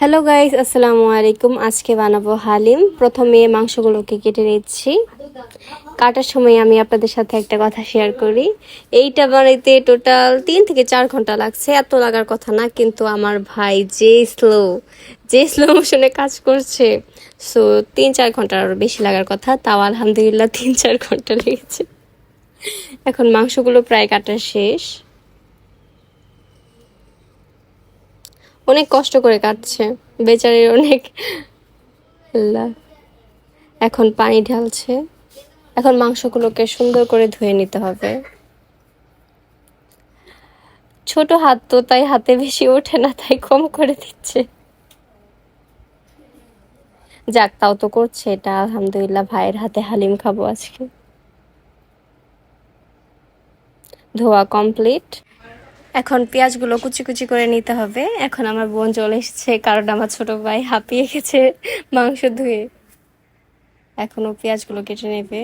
Hello guys আসসালামু আলাইকুম আজকে বানাবো হালিম প্রথমে মাংসগুলোকে কেটে নিচ্ছি কাটার সময় আমি আপনাদের সাথে একটা কথা শেয়ার করি এইটা বানাইতে টোটাল তিন থেকে চার ঘণ্টা লাগছে এত লাগার কথা না কিন্তু আমার ভাই যে স্লো যে স্লো মোশনে কাজ করছে সো তিন চার ঘণ্টার আরও বেশি লাগার কথা তাও আলহামদুলিল্লাহ তিন চার ঘণ্টা লেগেছে। এখন মাংসগুলো প্রায় কাটা শেষ। অনেক কষ্ট করে কাটছে। বেচারির অনেক। এখন পানি ঢালছে। এখন মাংসগুলোকে সুন্দর করে ধুয়ে নিতে হবে। ছোট হাত তো তাই হাতে বেশি ওঠে না, তাই কম করে দিচ্ছে। যাক, তাও তো করছে এটা। আলহামদুলিল্লাহ, ভাইয়ের হাতে হালিম খাব আজকে। ধোয়া কমপ্লিট। এখন পেঁয়াজগুলো কুচি কুচি করে নিতে হবে। এখন আমার বোন চলে এসেছে, কারণ আমার ছোট ভাই হাঁপিয়ে গেছে মাংস ধুয়ে। এখনও পেঁয়াজগুলো কেটে নেবে।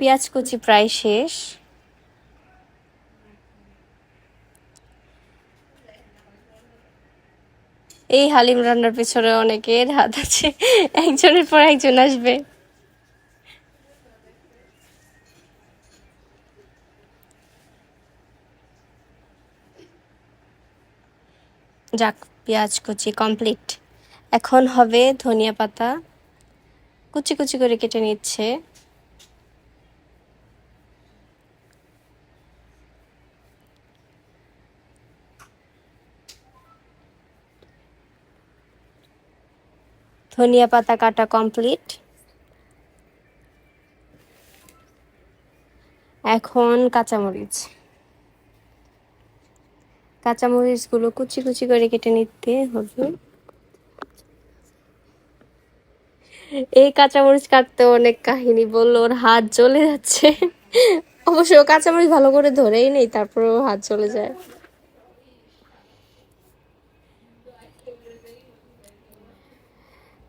পেঁয়াজ কুচি প্রায় শেষ। এই হালিম রান্নার পেছনে অনেকের হাত আছে। একজনের পর একজন আসবে। যাক, পেঁয়াজ কুচি কমপ্লিট। এখন হবে ধনিয়া পাতা। কুচি কুচি করে কেটে নিচ্ছে। ধনিয়া পাতা কাটা কমপ্লিট। এখন কাঁচামরিচ। কাঁচামরিচগুলো কুচি কুচি করে কেটে নিতে হবে। এই কাঁচামরিচ কাটতে অনেক কাহিনী বলল, ওর হাত জ্বলে যাচ্ছে। অবশ্য কাঁচামরিচ ভালো করে ধরেই নেই, তারপরেও হাত চলে যায়।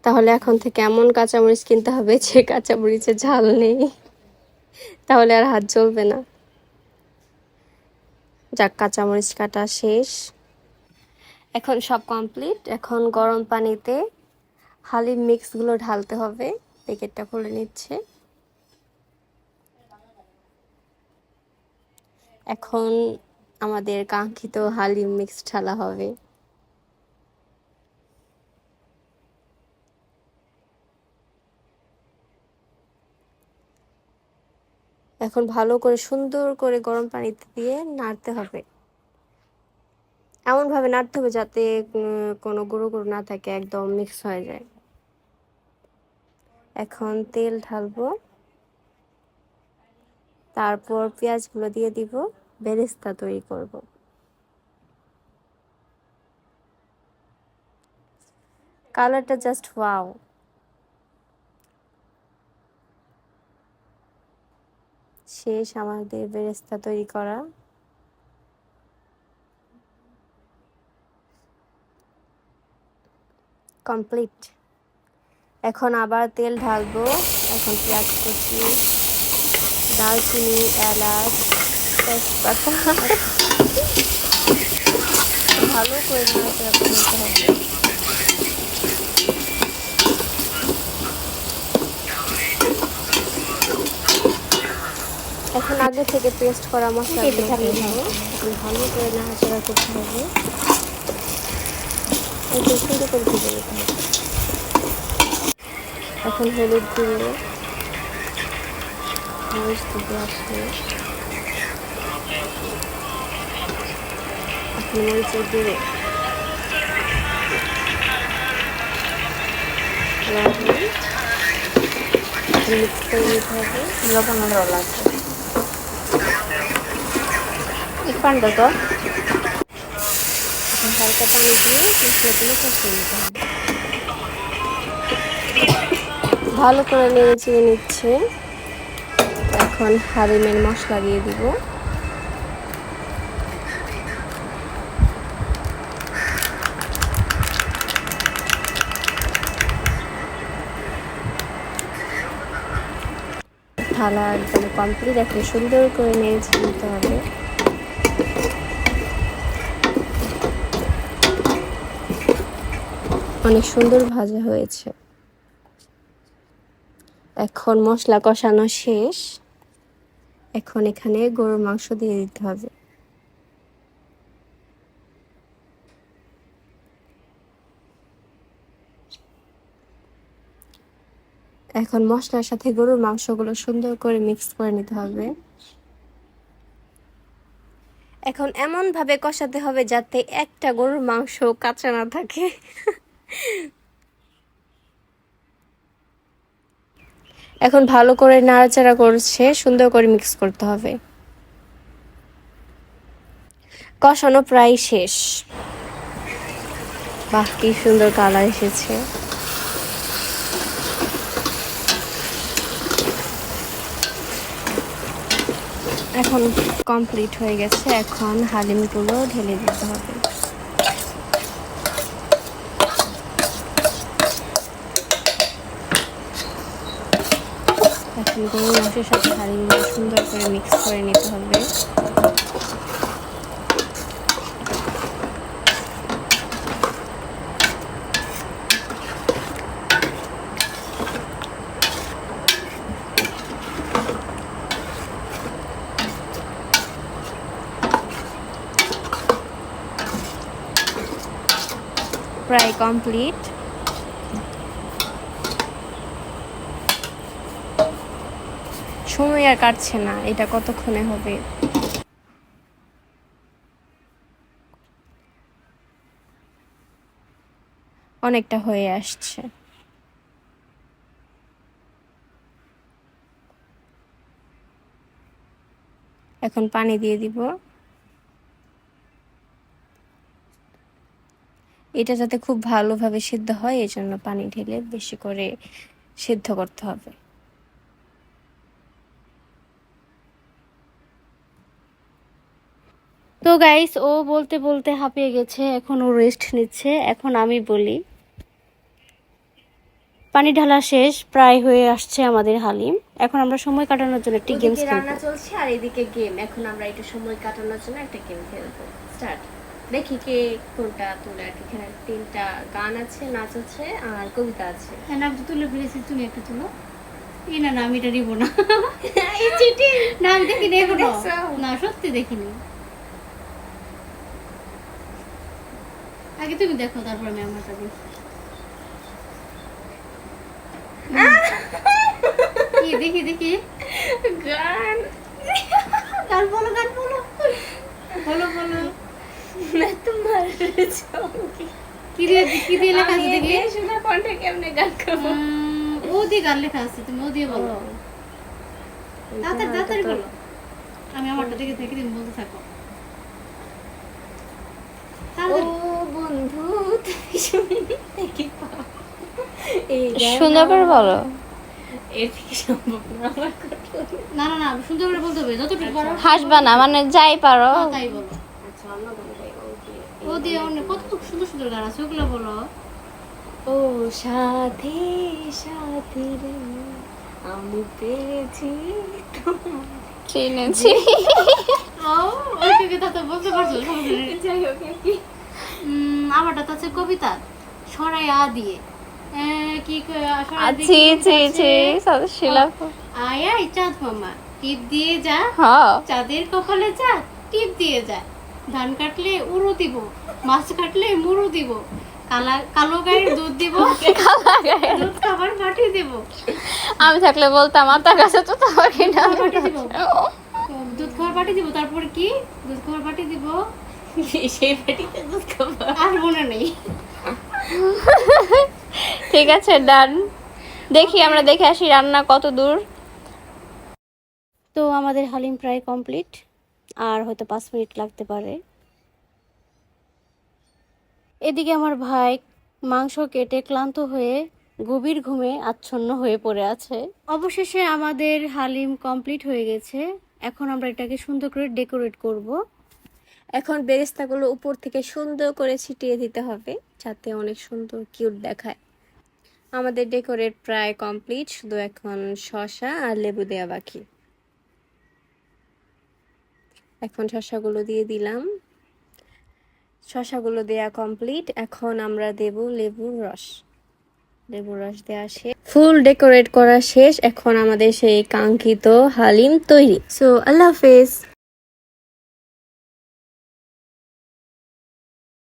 তাহলে এখন থেকে এমন কাঁচামরিচ কিনতে হবে? যে কাঁচামরিচে ঝাল নেই। তাহলে আর হাত জ্বলবে না। যাক, কাঁচামরিচ কাটা শেষ। এখন সব কমপ্লিট। এখন গরম পানিতে হালিম মিক্সগুলো ঢালতে হবে। প্যাকেটটা খুলে নিচ্ছে। এখন আমাদের কাঙ্ক্ষিত হালিম মিক্স ঢালা হবে। এখন ভালো করে সুন্দর করে গরম পানিতে দিয়ে নাড়তে হবে। এমনভাবে নাড়তে হবে যাতে কোনো গুঁড়ো গুঁড়ো না থাকে, একদম মিক্স হয়ে যায়। এখন তেল ঢালবো। তারপর পেঁয়াজগুলো দিয়ে দিব, বেরেস্তা তৈরি করব। কালারটা জাস্ট ওয়াও শেষ আমাদের বেরেস্তা তৈরি করা। কমপ্লিট। এখন আবার তেল ঢালবো। এখন পেঁয়াজ কুচি, দারচিনি, এলাচ, তেজপাতা। ভালো করে নিতে হবে এখন আগে থেকে পেস্ট করা মশলা ভালো করে নাড়াচাড়া করতে হবে। সুন্দর করে ভেজে নিতে হবে। এখন হলুদ গুঁড়ো মরিচ দিতে আসবে এখন মরিচের গুঁড়ো। লবণ। মিক্স করে নিতে হবে। লবণ লাগবে। ইফানটা তো? এখন হালকা পানি দিয়ে নিতে ভালো করে নেড়ে চেড়ে নিচ্ছে। এখন হারিমের মশলা দিয়ে দিব। ঢালা একদম কমপ্লিট এখন সুন্দর করে নেড়ে নিতে হবে। অনেক সুন্দর ভাজা হয়েছে। এখন মশলা কষানো শেষ। এখন এখানে গরুর মাংস দিয়ে দিতে হবে। এখন মশলার সাথে গরুর মাংসগুলো সুন্দর করে মিক্স করে নিতে হবে। এখন এমন ভাবে কষাতে হবে যাতে একটা গরুর মাংস কাঁচা না থাকে। এখন ভালো করে নাড়াচাড়া করছে, সুন্দর করে মিক্স করতে হবে। কষানো প্রায় শেষ। বাহ, কি সুন্দর কালার এসেছে। এখন কমপ্লিট হয়ে গেছে, এখন হালিমগুলো ঢেলে দিতে হবে এখন গরুর মাংসের সাথে হালিমগুলো সুন্দর করে মিক্স করে নিতে হবে। প্রায় কমপ্লিট সময় আর কাটছে না, এটা কতক্ষণে হবে? অনেকটা হয়ে আসছে। এখন পানি দিয়ে দিব। এটা যাতে খুব ভালোভাবে সিদ্ধ হয় এই জন্য পানি ঢেলে বেশি করে সিদ্ধ করতে হবে। তো গাইস ও বলতে বলতে হাঁপিয়ে গেছে এখন ও রেস্ট নিচ্ছে। এখন আমি বলি পানি ঢালা শেষ প্রায় হয়ে আসছে আমাদের হালিম। এখন আমরা সময় কাটানোর জন্য একটি গেমস খেলব। রান্না চলছে আর এদিকে গেম এখন আমরা একটু সময় কাটানোর জন্য একটা গেম খেলব। স্টার্ট দেখি কে কোনটা তুলে আর কি। এখানে তিনটা গান আছে নাচ আছে আর কবিতা আছে। হ্যাঁ নাম তো তুলে ফেলেছি তুমি একটা তুলো। এই না না আমি এটা নিবো না। এই চিঠি না আমি দেখিনি এখনও? না সত্যি দেখিনি। আগে তুমি দেখো তারপর আমি আমার কাছে কি দেখি দেখি। গান। গান বলো গান বলো। বলো বলো। না তোমার কি দিয়ে কি দিয়ে লেখা আছে দেখি। শোনা কণ্ঠে কেমনে গান করব ও দিয়ে গান লেখা আছে তুমি ও দিয়ে বলো। তাড়াতাড়ি তাড়াতাড়ি বলো। আমি আমারটা দেখে দেখে দিন বলতে থাকো। তাড়াতাড়ি বন্ধু তুমি শুনতে কি পাও এই সুন্দর বলো না না না না সুন্দর বলতে হবে যতটুকু পারো। হাসবা না মানে যাই পারো। হ্যাঁ, তাই বলো। আচ্ছা অন্য ও দিয়ে ও কত সুন্দর সুন্দর গান আছে ওগুলো বলো। ও সাথী সাথী রে আমি পেয়েছি চিনেছি ও ওই থেকে বলতে পারছ যাই হোক কি আমারটা তো আছে কবিতা। সরাই আ দিয়ে কি ক- ছি ছি আছে? ছি সব শিলা আয় আয় চাঁদ মামা টিপ দিয়ে যা। চাঁদের কপালে চাঁদ টিপ দিয়ে যা। ধান কাটলে উড়ো দিব মাছ কাটলে মুড়ো দিব কালা কালো গায়ের দুধ দিব দুধ খাবার দিব। আমি থাকলে বলতাম মাতার কাছে তো তোমাকে না বাটি দিব। দুধ খাবার পাঠিয়ে দিব তারপর কি? দুধ খাবার পাঠিয়ে দিব সেই বাটিতে দুধ খাব। আর মনে নেই। ঠিক আছে ডান। দেখি আমরা দেখে আসি রান্না কত দূর। তো আমাদের হালিম প্রায় কমপ্লিট আর হয়তো পাঁচ মিনিট লাগতে পারে। এদিকে আমার ভাই মাংস কেটে ক্লান্ত হয়ে গভীর ঘুমে আচ্ছন্ন হয়ে পড়ে আছে। অবশেষে আমাদের হালিম কমপ্লিট হয়ে গেছে। এখন আমরা এটাকে সুন্দর করে ডেকোরেট করব। এখন বেরেস্তাগুলো উপর থেকে সুন্দর করে ছিটিয়ে দিতে হবে, যাতে অনেক সুন্দর কিউট দেখায়। আমাদের ডেকোরেট প্রায় কমপ্লিট, শুধু এখন শসা আর লেবু দেওয়া বাকি। এখন শসাগুলো দিয়ে দিলাম। শসাগুলো দেয়া কমপ্লিট, এখন আমরা দেব লেবুর রস। লেবুর রস দেওয়া শেষ ফুল ডেকোরেট করা শেষ, এখন আমাদের সেই কাঙ্ক্ষিত হালিম তৈরি। সো আল্লাহ হাফেজ।